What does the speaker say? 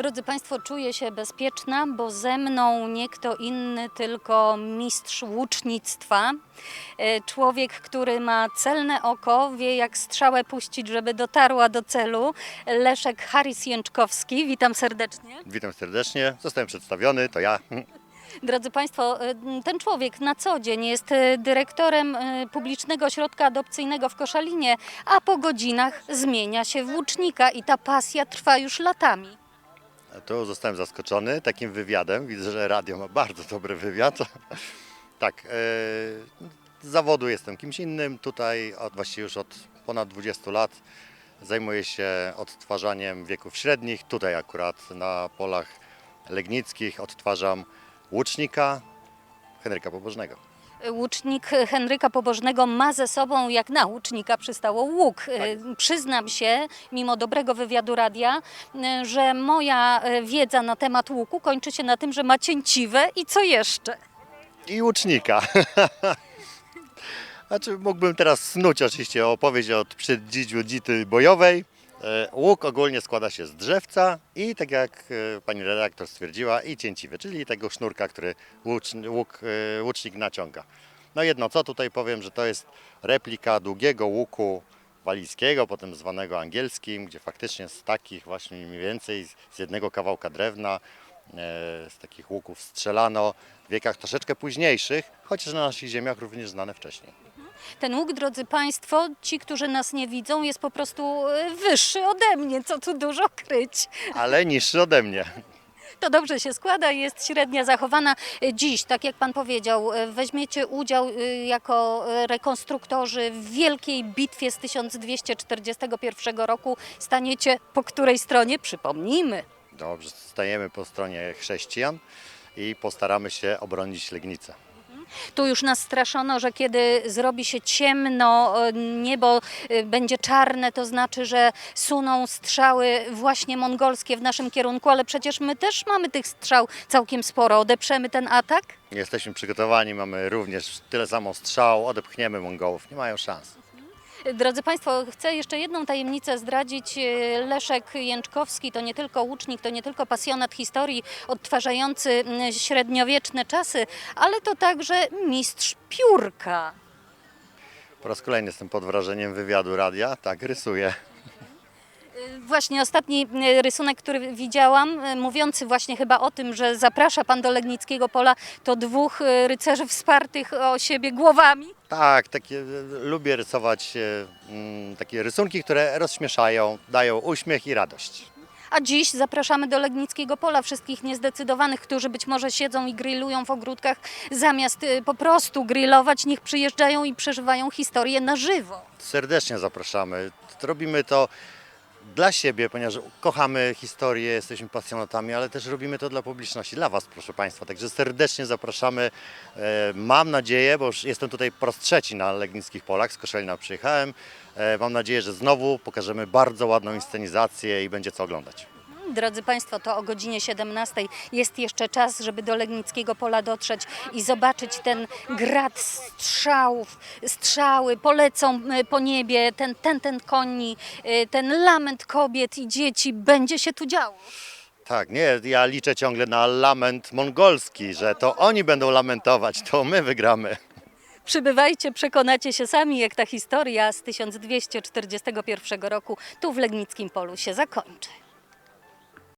Drodzy Państwo, czuję się bezpieczna, bo ze mną nie kto inny, tylko mistrz łucznictwa. E, Człowiek, który ma celne oko, wie jak strzałę puścić, żeby dotarła do celu. Leszek Harris Jęczkowski, witam serdecznie. Witam serdecznie, zostałem przedstawiony, to ja. Drodzy Państwo, e, ten człowiek na co dzień jest e, dyrektorem publicznego ośrodka adopcyjnego w Koszalinie, a po godzinach zmienia się w łucznika i ta pasja trwa już latami. Tu zostałem zaskoczony takim wywiadem. Widzę, że radio ma bardzo dobry wywiad. tak, e, z zawodu jestem kimś innym. Tutaj od, właściwie już od ponad 20 lat zajmuję się odtwarzaniem wieków średnich. Tutaj akurat na polach legnickich odtwarzam łucznika Henryka Pobożnego. Łucznik Henryka Pobożnego ma ze sobą, jak na łucznika przystało, łuk. E, Przyznam się, mimo dobrego wywiadu radia, e, że moja e, wiedza na temat łuku kończy się na tym, że ma cięciwe i co jeszcze? i łucznika. Znaczy, mógłbym teraz snuć oczywiście opowieść od przeddzidziu dzity bojowej. E, Łuk ogólnie składa się z drzewca i tak jak e, pani redaktor stwierdziła i cięciwy, czyli tego sznurka, który łucz, łuk, e, łucznik naciąga. No jedno co tutaj powiem, że to jest replika długiego łuku walijskiego, potem zwanego angielskim, gdzie faktycznie z takich właśnie mniej więcej z- jednego kawałka drewna, z takich łuków strzelano w wiekach troszeczkę późniejszych, chociaż na naszych ziemiach również znane wcześniej. Ten łuk, drodzy Państwo, ci, którzy nas nie widzą, jest po prostu e, wyższy ode mnie, co tu dużo kryć. Ale niższy ode mnie. To dobrze się składa, jest średnia zachowana. Dziś, tak jak Pan powiedział, e, weźmiecie udział e, jako rekonstruktorzy w wielkiej bitwie z 1241 roku. Staniecie po której stronie? Przypomnijmy. Dobrze, stajemy po stronie chrześcijan i postaramy się obronić Legnicę. Tu już nas straszono, że kiedy zrobi się ciemno, e, niebo e, będzie czarne, to znaczy, że suną strzały właśnie mongolskie w naszym kierunku, ale przecież my też mamy tych strzał całkiem sporo. Odeprzemy ten atak? Jesteśmy przygotowani, mamy również tyle samo strzał, odepchniemy Mongołów, nie mają szans. Drodzy Państwo, chcę jeszcze jedną tajemnicę zdradzić. Leszek Jęczkowski to nie tylko łucznik, to nie tylko pasjonat historii odtwarzający średniowieczne czasy, ale to także mistrz piórka. Po raz kolejny jestem pod wrażeniem wywiadu radia, tak, rysuję. Właśnie ostatni y, rysunek, który widziałam, y, mówiący właśnie chyba o tym, że zaprasza Pan do Legnickiego Pola, to dwóch y, rycerzy wspartych o siebie głowami. Tak, takie, e, lubię rysować e, mm, takie rysunki, które rozśmieszają, dają uśmiech i radość. A dziś zapraszamy do Legnickiego Pola wszystkich niezdecydowanych, którzy być może siedzą i grillują w ogródkach, zamiast po prostu grillować, niech przyjeżdżają i przeżywają historię na żywo. Serdecznie zapraszamy. Robimy to dla siebie, ponieważ kochamy historię, jesteśmy pasjonatami, ale też robimy to dla publiczności, dla Was, proszę Państwa. Także serdecznie zapraszamy. E, Mam nadzieję, bo już jestem tutaj po raz trzeci na Legnickich Polach, z Koszalina przyjechałem. E, Mam nadzieję, że znowu pokażemy bardzo ładną inscenizację i będzie co oglądać. Drodzy Państwo, to o godzinie 17 jest jeszcze czas, żeby do Legnickiego Pola dotrzeć i zobaczyć ten grad strzałów, strzały polecą y, po niebie, ten, ten, ten koni, y, ten lament kobiet i dzieci, będzie się tu działo. Tak, nie, ja liczę ciągle na lament mongolski, że to oni będą lamentować, to my wygramy. Przybywajcie, przekonacie się sami, jak ta historia z 1241 roku tu w Legnickim Polu się zakończy.